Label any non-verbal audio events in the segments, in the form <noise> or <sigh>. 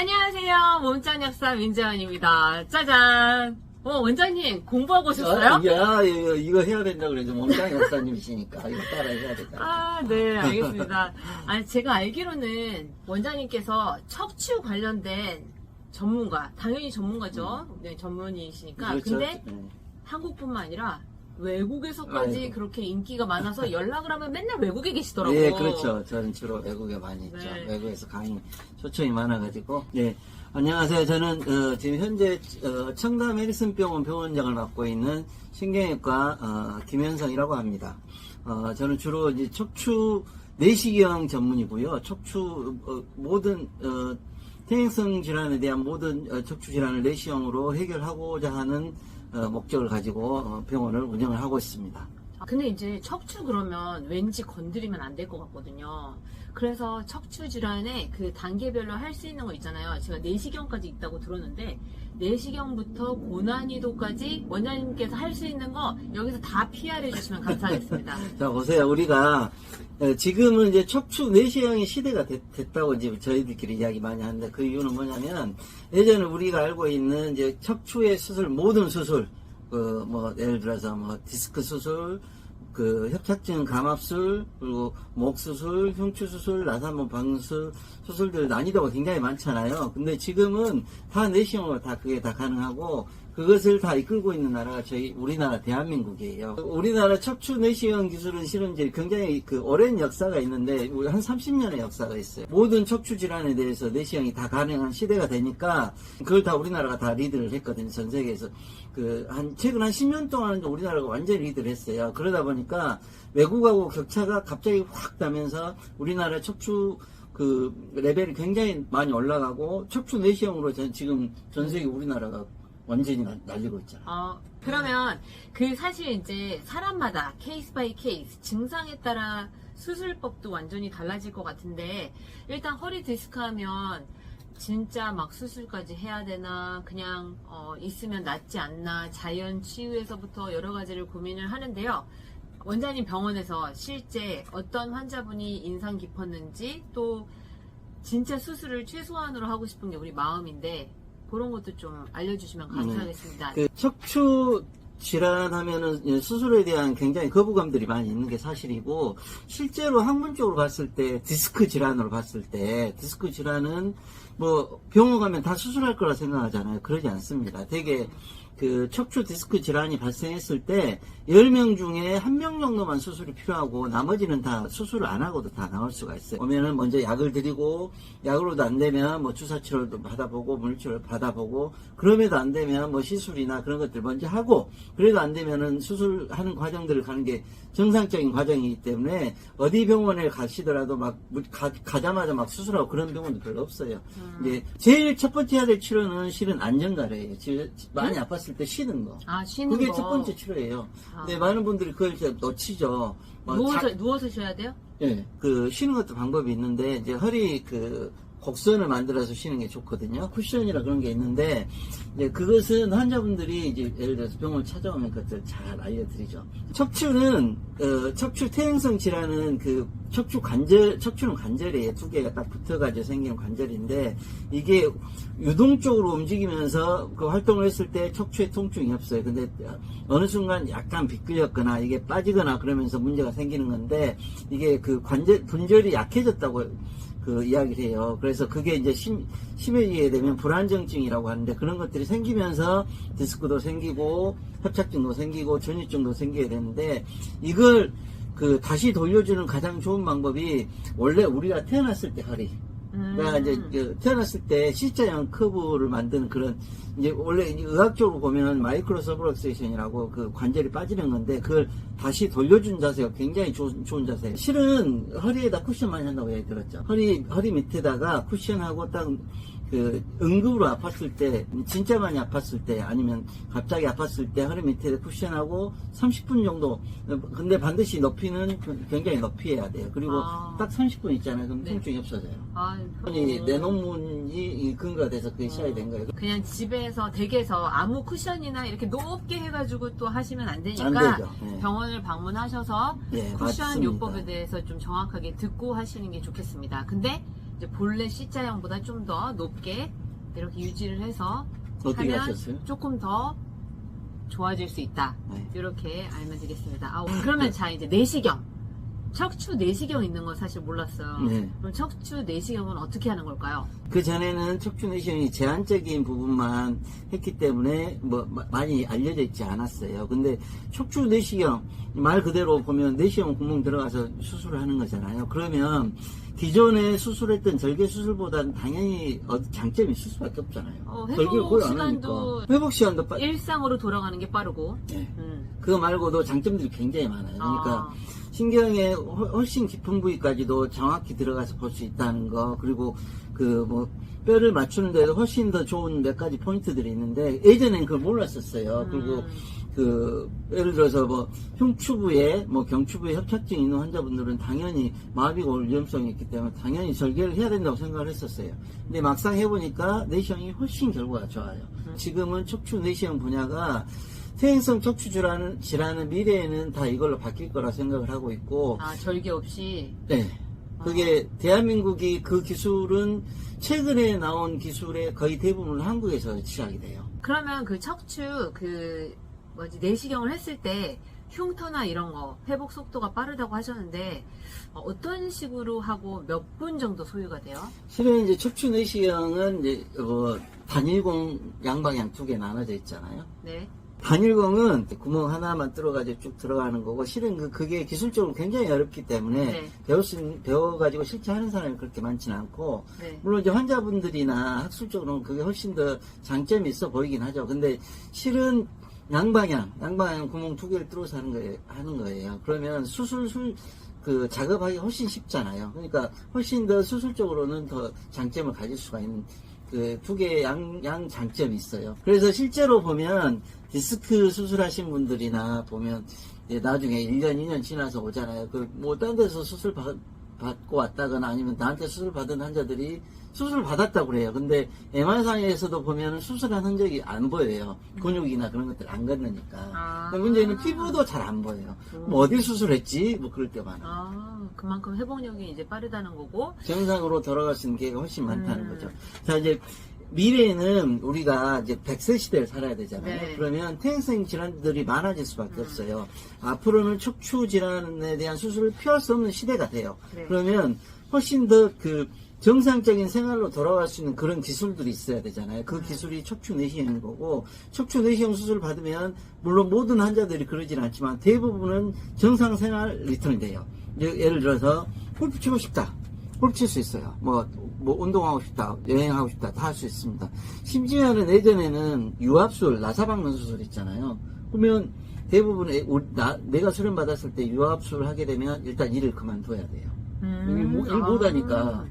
안녕하세요. 몸짱 역사 민재원입니다. 짜잔. 어, 원장님, 공부하고 오셨어요? 아, 야, 이거, 이거 해야 된다고 그래도 몸짱 역사님이시니까 이거 따라 해야 된다. 아, 네, 알겠습니다. 아니, 제가 알기로는 원장님께서 척추 관련된 전문가, 당연히 전문가죠. 네, 전문의시니까. 그렇죠. 근데 네. 한국뿐만 아니라 외국에서까지 아이고. 그렇게 인기가 많아서 <laughs> 연락을 하면 맨날 외국에 계시더라고요. 네, 그렇죠. 저는 주로 외국에 많이 있죠. 네. 외국에서 강의 초청이 많아가지고. 네. 안녕하세요. 저는 어, 지금 현재 어, 청담 메디슨 병원 병원장을 맡고 있는 신경외과 어, 김현성이라고 합니다. 어, 저는 주로 이제 척추 내시경 전문이고요. 척추 어, 모든 어, 퇴행성 질환에 대한 모든 어, 척추 질환을 내시경으로 해결하고자 하는 어, 목적을 가지고 어, 병원을 운영을 하고 있습니다. 아, 근데 이제 척추 그러면 왠지 건드리면 안 될 것 같거든요. 그래서 척추 질환의 그 단계별로 할 수 있는 거 있잖아요. 제가 내시경까지 있다고 들었는데 내시경부터 고난이도까지 원장님께서 할 수 있는 거 여기서 다 PR해 주시면 감사하겠습니다. <laughs> 자 보세요 우리가 어, 지금은 이제 척추 내시경의 시대가 됐, 다고 이제 저희들끼리 이야기 많이 하는데 그 이유는 뭐냐면 예전에 우리가 알고 있는 이제 척추의 수술 모든 수술 그 뭐 예를 들어서 뭐 디스크 수술 그 협착증 감압술 그리고 목 수술 흉추 수술 나사모 방수 수술들 난이도가 굉장히 많잖아요. 근데 지금은 다 내시경으로 다 그게 다 가능하고 그것을 다 이끌고 있는 나라가 저희 우리나라 대한민국이에요. 우리나라 척추 내시경 기술은 실은 이제 굉장히 그 오랜 역사가 있는데 한 30년의 역사가 있어요. 모든 척추 질환에 대해서 내시경이 다 가능한 시대가 되니까 그걸 다 우리나라가 다 리드를 했거든요. 전 세계에서 그 한 최근 한 10년 동안은 우리나라가 완전히 리드를 했어요. 그러다 보니까 외국하고 격차가 갑자기 확 나면서 우리나라 척추 그 레벨이 굉장히 많이 올라가고 척추 내시경으로 전 지금 전 세계 우리나라가 완전히 날- 날리고 있잖아. 어, 그러면 그 사실 이제 사람마다 케이스 바이 케이스 증상에 따라 수술법도 완전히 달라질 것 같은데 일단 허리 디스크 하면 진짜 막 수술까지 해야 되나 그냥 어, 있으면 낫지 않나 자연 치유에서부터 여러 가지를 고민을 하는데요. 원장님 병원에서 실제 어떤 환자분이 인상 깊었는지 또 진짜 수술을 최소한으로 하고 싶은 게 우리 마음인데 그런 것도 좀 알려주시면 감사하겠습니다. 그 척추 질환하면은 예, 수술에 대한 굉장히 거부감들이 많이 있는 게 사실이고 실제로 학문적으로 봤을 때 디스크 질환으로 봤을 때 디스크 질환은 뭐 병원 가면 다 수술할 거라 생각하잖아요. 그러지 않습니다. 되게 그 척추 디스크 질환이 발생했을 때 10명 중에 1명 정도만 수술이 필요하고 나머지는 다 수술을 안 하고도 다 나올 수가 있어요. 오면은 먼저 약을 드리고 약으로도 안 되면 뭐 주사 치료도 받아보고 물리치료를 받아보고 그럼에도 안 되면 뭐 시술이나 그런 것들 먼저 하고 그래도 안 되면은 수술하는 과정들을 가는 게 정상적인 과정이기 때문에 어디 병원에 가시더라도 막 가, 가자마자 막 수술하고 그런 병원도 별로 없어요. 음. 이제 제일 첫 번째 해야 될 치료는 실은 안전가래예요. 지- 많이 아팠을 때 쉬는 거. 아, 쉬는 그게 거. 첫 번째 치료예요. 아. 근데 많은 분들이 그걸 이제 놓치죠. 뭐 누워서, 자- 누워서 쉬어야 돼요? 예, 그 쉬는 것도 방법이 있는데 이제 허리 그 곡선을 만들어서 쉬는 게 좋거든요. 쿠션이라 그런 게 있는데 이제 그것은 환자분들이 이제 예를 들어서 병원 찾아오면 그것들 잘 알려드리죠. 척추는 어, 척추 퇴행성 질환은 그 척추 관절 척추는 관절이에요. 두 개가 딱 붙어가지고 생기는 관절인데 이게 유동적으로 움직이면서 그 활동을 했을 때 척추에 통증이 없어요. 근데 어느 순간 약간 비끌렸거나 이게 빠지거나 그러면서 문제가 생기는 건데 이게 그 관절 분절이 약해졌다고 그 이야기를 해요. 그래서 그게 이제 심, 심해지게 되면 불안정증이라고 하는데 그런 것들이 생기면서 디스크도 생기고 협착증도 생기고 전이증도 생기게 되는데 이걸 그 다시 돌려주는 가장 좋은 방법이 원래 우리가 태어났을 때 허리 음. 그러니까 이제 그 태어났을 때 C자형 커브를 만드는 그런 이제 원래 이제 의학적으로 보면 마이크로 서브럭세이션이라고 그 관절이 빠지는 건데 그걸 다시 돌려준 자세가 굉장히 좋은, 좋은 자세예요. 실은 허리에다 쿠션 많이 한다고 얘기 들었죠. 허리 허리 밑에다가 쿠션하고 딱 그 응급으로 아팠을 때 진짜 많이 아팠을 때 아니면 갑자기 아팠을 때 허리 밑에 쿠션하고 30분 정도 근데 반드시 높이는 굉장히 높이 해야 돼요. 그리고 아. 딱 30분 있잖아요. 그럼 네. 통증이 없어져요. 아, 이 어. 내논문이 이 근거가 돼서 그게 시작이 된 거예요. 그냥 집에서 댁에서 아무 쿠션이나 이렇게 높게 해가지고 또 하시면 안 되니까 안. 네. 병원을 방문하셔서 네, 쿠션 맞습니다. 요법에 대해서 좀 정확하게 듣고 하시는 게 좋겠습니다. 근데 이제 본래 C자형보다 좀 더 높게 이렇게 유지를 해서 어떻게 하면 하셨어요? 조금 더 좋아질 수 있다. 네. 이렇게 알면 되겠습니다. 아, <laughs> 그러면 자 이제 내시경. 척추 내시경 있는 건 사실 몰랐어요. 네. 그럼 척추 내시경은 어떻게 하는 걸까요? 그 전에는 척추 내시경이 제한적인 부분만 했기 때문에 뭐 마- 많이 알려져 있지 않았어요. 근데 척추 내시경 말 그대로 보면 내시경 구멍 들어가서 수술을 하는 거잖아요. 그러면 기존에 수술했던 절개 수술보다는 당연히 어- 장점이 있을 수밖에 없잖아요. 어, 절개를 회복 거의 안 시간도 하니까. 회복 시간도 빠, 일상으로 돌아가는 게 빠르고. 네. 음. 그거 말고도 장점들이 굉장히 많아요. 그러니까 아, 신경의 훨- 훨씬 깊은 부위까지도 정확히 들어가서 볼 수 있다는 거 그리고 그 뭐 뼈를 맞추는 데도 훨씬 더 좋은 몇 가지 포인트들이 있는데 예전엔 그걸 몰랐었어요. 음. 그리고 그 예를 들어서 뭐 흉추부에 뭐 경추부에 협착증 있는 환자분들은 당연히 마비가 올 위험성이 있기 때문에 당연히 절개를 해야 된다고 생각을 했었어요. 근데 막상 해보니까 내시경이 훨씬 결과가 좋아요. 음. 지금은 척추 내시경 분야가 퇴행성 척추 질환은, 질환은 미래에는 다 이걸로 바뀔 거라 생각을 하고 있고, 아, 절개 없이. 네. 그게 대한민국이 그 기술은 최근에 나온 기술의 거의 대부분을 한국에서 시작이 돼요. 그러면 그 척추 그 뭐지 내시경을 했을 때 흉터나 이런 거 회복 속도가 빠르다고 하셨는데 어, 어떤 식으로 하고 몇 분 정도 소요가 돼요? 실은 이제 척추 내시경은 이제 뭐 단일공 양방향 두 개 나눠져 있잖아요. 네. 단일공은 구멍 하나만 뚫어가지고 쭉 들어가는 거고 실은 그, 그게 기술적으로 굉장히 어렵기 때문에 네. 배울 수, 있는- 배워가지고 실제 하는 사람이 그렇게 많지는 않고 네. 물론 이제 환자분들이나 학술적으로는 그게 훨씬 더 장점이 있어 보이긴 하죠. 근데 실은 양방향, 양방향 구멍 두 개를 뚫어서 하는 거예요. 하는 거예요. 그러면 수술, 술, 그 작업하기 훨씬 쉽잖아요. 그러니까 훨씬 더 수술적으로는 더 장점을 가질 수가 있는 그 두 개의 양, 양 장점이 있어요. 그래서 실제로 보면 디스크 수술하신 분들이나 보면 나중에 1년, 2년 지나서 오잖아요. 그, 뭐, 딴 데서 수술 받, 받고 왔다거나 아니면 나한테 수술 받은 환자들이 수술 받았다고 그래요. 근데 MR상에서도 보면 수술한 흔적이 안 보여요. 근육이나 그런 것들 안 걷으니까. 아. 근데 문제는 피부도 잘 안 보여요. 뭐 어딜 수술했지? 뭐 그럴 때 많아. 아, 그만큼 회복력이 이제 빠르다는 거고. 정상으로 돌아갈 수 있는 기회가 훨씬 많다는 음. 거죠. 자, 이제 미래에는 우리가 이제 100세 시대를 살아야 되잖아요. 네. 그러면 퇴행성 질환들이 많아질 수밖에 음. 없어요. 앞으로는 척추 질환에 대한 수술을 피할 수 없는 시대가 돼요. 네. 그러면 훨씬 더그 정상적인 생활로 돌아갈 수 있는 그런 기술들이 있어야 되잖아요. 음. 그 기술이 척추 내시경인 거고 척추 내시경 수술 받으면 물론 모든 환자들이 그러진 않지만 대부분은 정상 생활 리턴이 돼요. 예- 예를 들어서 골프 치고 싶다. 골프 칠 수 있어요. 뭐, 뭐, 운동하고 싶다, 여행하고 싶다, 다 할 수 있습니다. 심지어는 예전에는 유압술, 나사 박는 수술 있잖아요. 그러면 대부분, 내가 수련 받았을 때 유압술 하게 되면 일단 일을 그만둬야 돼요. 일 못- 일 못하니까. 아.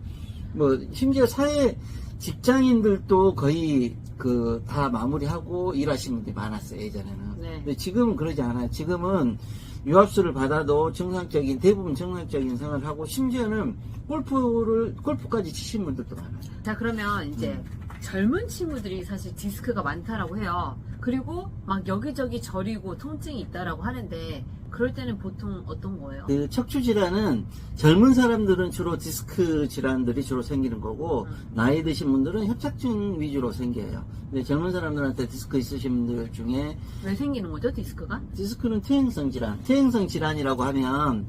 뭐, 심지어 사회 직장인들도 거의 그, 다 마무리하고 일하시는 분들이 많았어요, 예전에는. 네. 근데 지금은 그러지 않아요. 지금은 유압수를 받아도 정상적인, 대부분 정상적인 생활을 하고, 심지어는 골프를, 골프까지 치시는 분들도 많아요. 자, 그러면 이제 음. 젊은 친구들이 사실 디스크가 많다라고 해요. 그리고 막 여기저기 저리고 통증이 있다라고 하는데 그럴 때는 보통 어떤 거예요? 그 척추 질환은 젊은 사람들은 주로 디스크 질환들이 주로 생기는 거고 음. 나이 드신 분들은 협착증 위주로 생겨요. 근데 젊은 사람들한테 디스크 있으신 분들 중에 왜 생기는 거죠, 디스크가? 디스크는 퇴행성 질환. 퇴행성 질환이라고 하면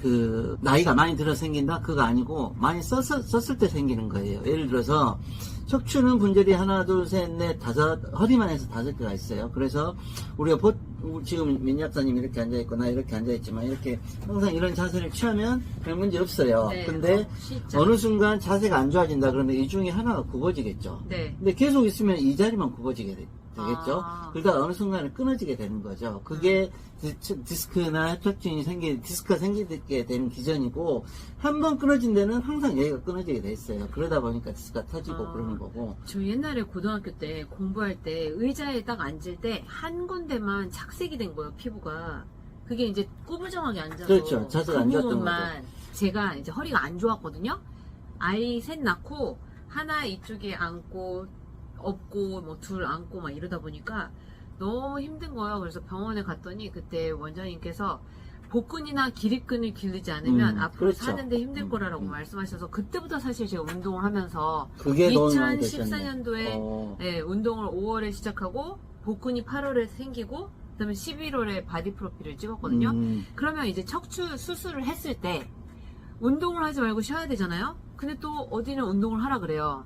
그 나이가 많이 들어 생긴다 그거 아니고 많이 썼을, 썼을 때 생기는 거예요. 예를 들어서 척추는 분절이 하나 둘셋넷 다섯 허리만 해서 다섯 개가 있어요. 그래서 우리가 보, 지금 민 약사님 이렇게 앉아 있고 나 이렇게 앉아 있지만 이렇게 항상 이런 자세를 취하면 별 문제 없어요. 네, 근데 어. 어느 순간 자세가 안 좋아진다 그러면 이 중에 하나가 굽어지겠죠. 네. 근데 계속 있으면 이 자리만 굽어지게 되, 겠죠 아. 그러다가 어느 순간에 끊어지게 되는 거죠. 그게 디- 디스크나 협착증이 생기, 디스크가 생기게 되는 기전이고, 한 번 끊어진 데는 항상 여기가 끊어지게 돼 있어요. 그러다 보니까 디스크가 터지고 아. 그러는 거고. 저 옛날에 고등학교 때 공부할 때 의자에 딱 앉을 때 한 군데만 착색이 된 거예요, 피부가. 그게 이제 꾸부정하게 앉아서. 그렇죠. 자세가 그 안 좋았던 부분만 제가 이제 허리가 안 좋았거든요. 아이 셋 낳고 하나 이쪽에 앉고 업고 뭐둘 앉고 막 이러다 보니까 너무 힘든 거예요. 그래서 병원에 갔더니 그때 원장님께서 복근이나 기립근을 기르지 않으면 음, 앞으로 그렇죠. 사는데 힘들 음, 거라고 음. 말씀하셔서 그때부터 사실 제가 운동을 하면서 그게 도움이 많이 되셨네. 2014년도에 어. 네, 운동을 5월에 시작하고 복근이 8월에 생기고 그다음에 11월에 바디 프로필을 찍었거든요. 음. 그러면 이제 척추 수술을 했을 때 운동을 하지 말고 쉬어야 되잖아요. 근데 또 어디는 운동을 하라 그래요.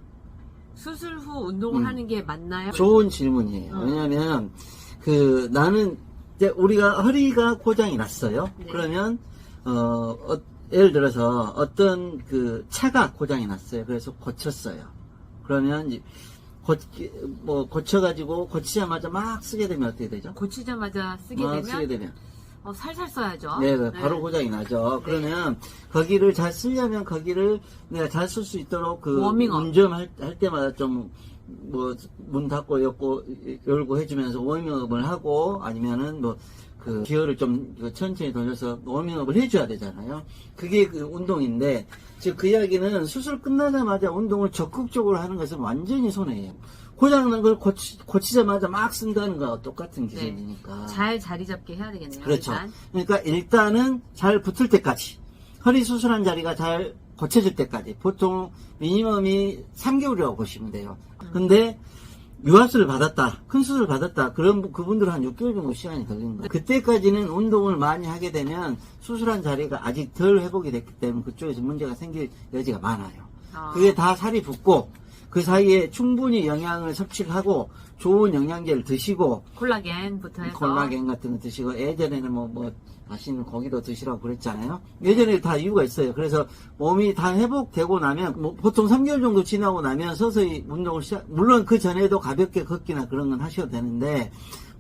수술 후 운동을 음. 하는 게 맞나요? 좋은 질문이에요. 음. 왜냐하면 그 나는 이제 우리가 허리가 고장이 났어요. 네. 그러면 어, 어, 예를 들어서 어떤 그 차가 고장이 났어요. 그래서 고쳤어요. 그러면 이제 고, 뭐 고쳐가지고 고치자마자 막 쓰게 되면 어떻게 되죠? 고치자마자 쓰게 막 되면 쓰게 되면 어, 살살 써야죠. 네, 네, 바로 고장이 나죠. 그러면 거기를 잘 쓰려면 거기를 내가 잘 쓸 수 있도록 그 워밍업. 운전할 할 때마다 좀 뭐 문 닫고 엮고 열고 해주면서 워밍업을 하고 아니면은 뭐 그 기어를 좀그 천천히 돌려서 워밍업을 해줘야 되잖아요. 그게 그 운동인데 즉그 이야기는 수술 끝나자마자 운동을 적극적으로 하는 것은 완전히 손해예요. 고장난 걸 고치, 고치자마자 막 쓴다는 거와 똑같은 기술이니까. 잘 자리 잡게 해야 되겠네요. 그렇죠. 일단. 그러니까 일단은 잘 붙을 때까지 허리 수술한 자리가 잘 고쳐질 때까지 보통 미니멈이 3개월이라고 보시면 돼요. 근데 유압수를 받았다, 큰 수술을 받았다, 그런 분- 그분들은 한 6개월 정도 시간이 걸리는 거예요. 그때까지는 운동을 많이 하게 되면 수술한 자리가 아직 덜 회복이 됐기 때문에 그쪽에서 문제가 생길 여지가 많아요. 어, 그게 다 살이 붙고 그 사이에 충분히 영양을 섭취를 하고 좋은 영양제를 드시고 콜라겐부터 해서 콜라겐 같은 거 드시고 예전에는 뭐, 뭐 맛있는 고기도 드시라고 그랬잖아요. 예전에 다 이유가 있어요. 그래서 몸이 다 회복되고 나면 뭐 보통 3개월 정도 지나고 나면 서서히 운동을 시작 물론 그 전에도 가볍게 걷기나 그런 건 하셔도 되는데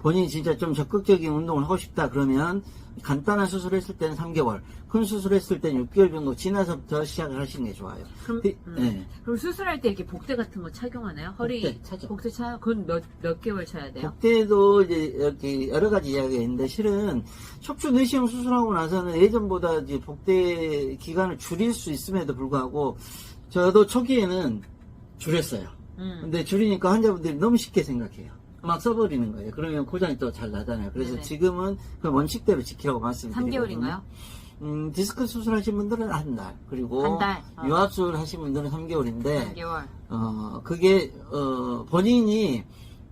본인이 진짜 좀 적극적인 운동을 하고 싶다 그러면 간단한 수술했을 때는 3개월, 큰 수술했을 때는 6개월 정도 지나서부터 시작을 하시는 게 좋아요. 그럼, 그- 음. 네. 그럼 수술할 때 이렇게 복대 같은 거 착용하나요? 허리 복대 차죠. 복대 차 그건 몇, 몇 개월 차야 돼요? 복대도 이제 이렇게 여러 가지 이야기가 있는데 실은 척추 내시경 수술하고 나서는 예전보다 이제 복대 기간을 줄일 수 있음에도 불구하고 저도 초기에는 줄였어요. 음. 근데 줄이니까 환자분들이 너무 쉽게 생각해요. 막 써버리는 거예요. 그러면 고장이 또 잘 나잖아요. 그래서 네네. 지금은 그 원칙대로 지키라고 말씀드리거든요. 3개월인가요? 음, 디스크 수술하신 분들은 한 달, 그리고 한 달? 어. 유압술 하신 분들은 3개월인데 3개월. 어, 그게, 어, 본인이,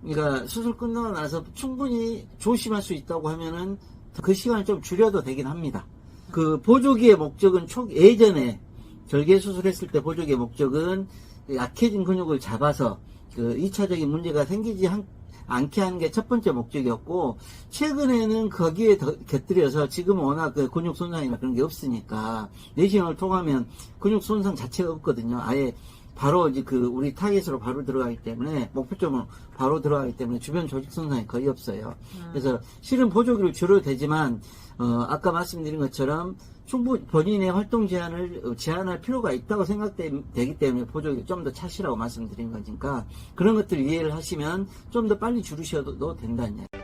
그러니까 수술 끝나고 나서 충분히 조심할 수 있다고 하면은 그 시간을 좀 줄여도 되긴 합니다. 그 보조기의 목적은 초, 예전에 절개 수술했을 때 보조기의 목적은 약해진 근육을 잡아서 그 2차적인 문제가 생기지 한- 않게 하는 게 첫 번째 목적이었고, 최근에는 거기에 더 곁들여서 지금 워낙 그 근육 손상이나 그런 게 없으니까, 내시경을 통하면 근육 손상 자체가 없거든요. 아예 바로 이제 그 우리 타겟으로 바로 들어가기 때문에 목표점으로 바로 들어가기 때문에 주변 조직 손상이 거의 없어요. 그래서 실은 보조기를 줄여도 되지만 어 아까 말씀드린 것처럼 충분 본인의 활동 제한을 어, 제한할 필요가 있다고 생각되기 때문에 보조기 좀 더 차시라고 말씀드린 거니까 그런 것들 이해를 하시면 좀 더 빨리 줄이셔도 된다는 얘기.